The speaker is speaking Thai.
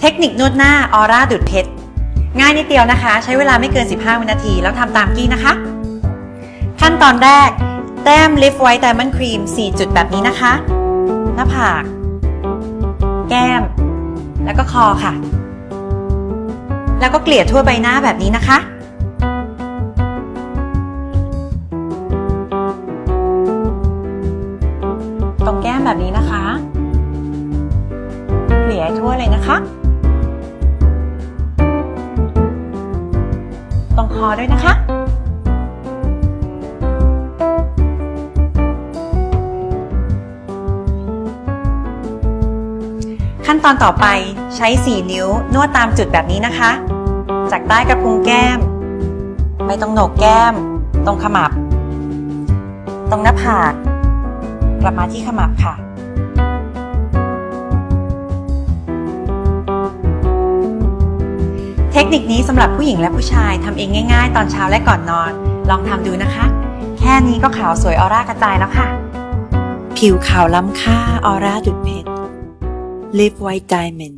เทคนิคนวดหน้าออร่าดูดเพชรง่ายนิดเดียวนะคะ ใช้เวลาไม่เกิน 15 วินาที แล้วทำตามกี้นะคะ ขั้นตอนแรก แต้มลิฟไวท์ไดมอนด์ครีม 4 จุดแบบนี้นะคะ หน้าผาก แก้ม แล้วก็คอค่ะ แล้วก็เกลี่ยทั่วใบหน้าแบบนี้นะคะตรงแก้มแบบนี้นะคะ เกลี่ยทั่วเลยนะคะ ตรงคอด้วยนะคะ ขั้นตอนต่อไปใช้ 4 นิ้วนวดตามจุดแบบนี้นะคะ จากใต้กระพุ้งแก้ม ไปตรงโหนกแก้ม ตรงขมับ ตรงหน้าผากกลับมาที่ขมับค่ะ ทคนิคนี้สำหรับผู้หญิงและผู้ชายทำเองง่าย ๆ ตอนเช้าและก่อนนอน ลองทำดูนะคะ แค่นี้ก็ขาวสวยออร่ากระจายแล้วค่ะ ผิวขาวล้ำค่าออร่าดุดเพชร Live White Diamond